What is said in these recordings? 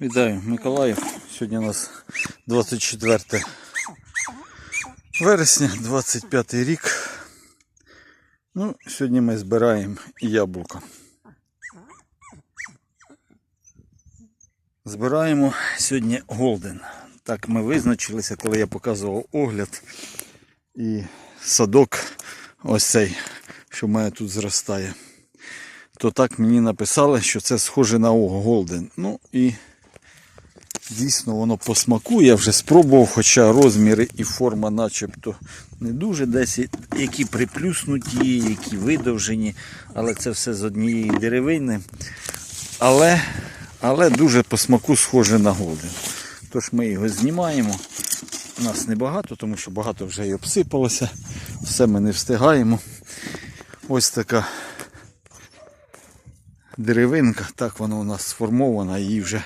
Вітаю, Миколаїв. Сьогодні у нас 24 вересня, 25 рік. Ну, сьогодні ми збираємо яблука. Збираємо сьогодні голден. Так ми визначилися, коли я показував огляд. І садок ось цей, що в мене тут зростає. То так мені написали, що це схоже на голден. Ну і Дійсно, воно по смаку. Я вже спробував, хоча розміри і форма начебто не дуже десь які приплюснуті, які видовжені, але це все з однієї деревини. Але, але дуже по смаку схоже на голден. Тож ми його знімаємо. У нас небагато, тому що багато вже і обсипалося. Все ми не встигаємо. Ось така деревинка, так вона у нас сформована, її вже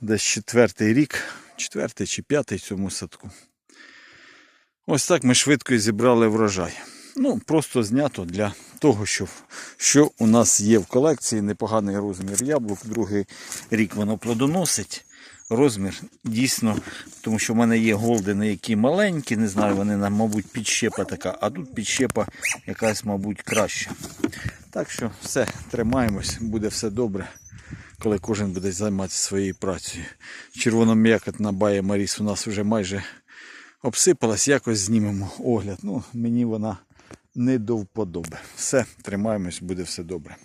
десь четвертий рік, четвертий чи п'ятий цьому садку. Ось так ми швидко і зібрали врожай. Ну, просто знято для того, що, що у нас є в колекції непоганий розмір яблук. Другий рік воно плодоносить. Розмір дійсно, тому що в мене є голдени, які маленькі, не знаю, вони мабуть, підщепа така, а тут підщепа якась, мабуть, краща. Так що все, тримаємось, буде все добре коли кожен буде займатися своєю працею. Червоном'якотна бая Маріс у нас вже майже обсипалась, якось знімемо огляд. Ну, мені вона не до вподоби. Все, тримаємось, буде все добре.